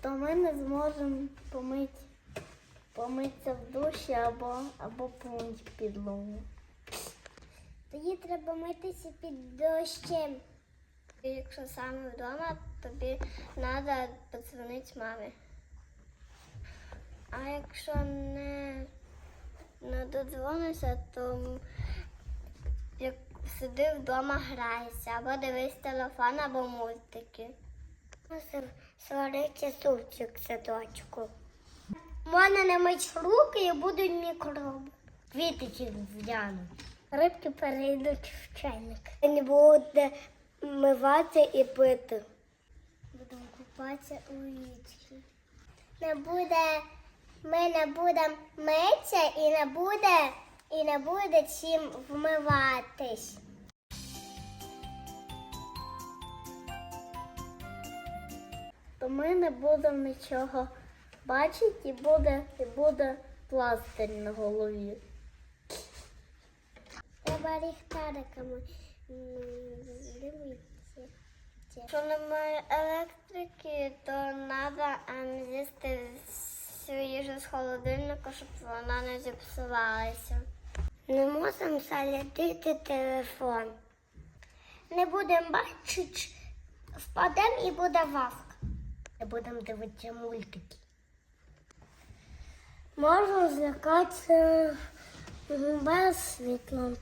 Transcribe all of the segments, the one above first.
то ми не зможемо помити, помитися в душі або, або помити підлогу. Тоді треба митися під дощем. Якщо саме вдома, тобі треба подзвонити мамі. А якщо не, не додзвонишся, то як сиди вдома грайся, або дивись телефон, або мультики. Мусив сварити супчик садочку. Можна не мить руки і будуть мікроби. Квіточок зглянуть. Рибки перейдуть в чайник. Не буде миватися і пити. Будемо купатися у річці. Не буде, ми не будемо митися і не буде, і не буде чим вмиватись. То ми не будемо нічого бачити і буде, і буде пластир на голові. Треба ліхтариками дивитися. Якщо немає електрики, то треба з'їсти всю їжу з холодильника, щоб вона не зіпсувалася. Не можемо зарядити телефон. Не будемо бачити, впадемо і буде вавка. Не будемо дивитися мультики. Можна злякатися без світла.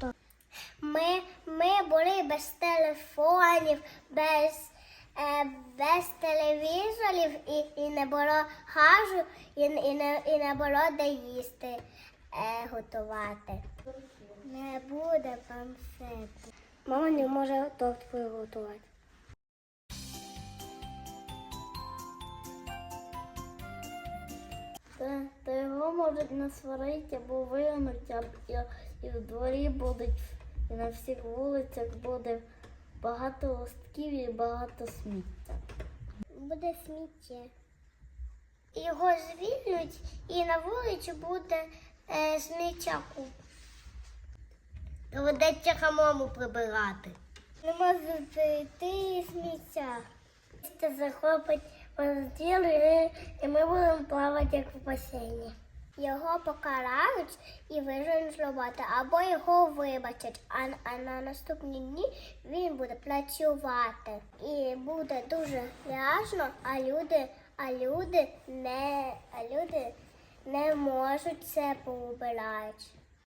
Ми, ми були без телефонів, без, е, без телевізорів і, і не було газу, і, і, не, і не було де їсти е, готувати. Не буде памсету. Мама не може торт приготувати. Та, та його можуть насварити або вигнути, а, і, і в дворі будуть, і на всіх вулицях буде багато листків і багато сміття. Буде сміття. Його звільнять і на вулиці буде е, сміття куп. Доведеться хамому прибирати. Не можу прийти сміття. Це захопить розділ і, і ми будемо плавати як в басейні. Його покарають і виженуть з роботи, або його вибачать, а, а на наступні дні він буде працювати. І буде дуже грязно, а люди, а люди не, а люди не можуть це поубирати.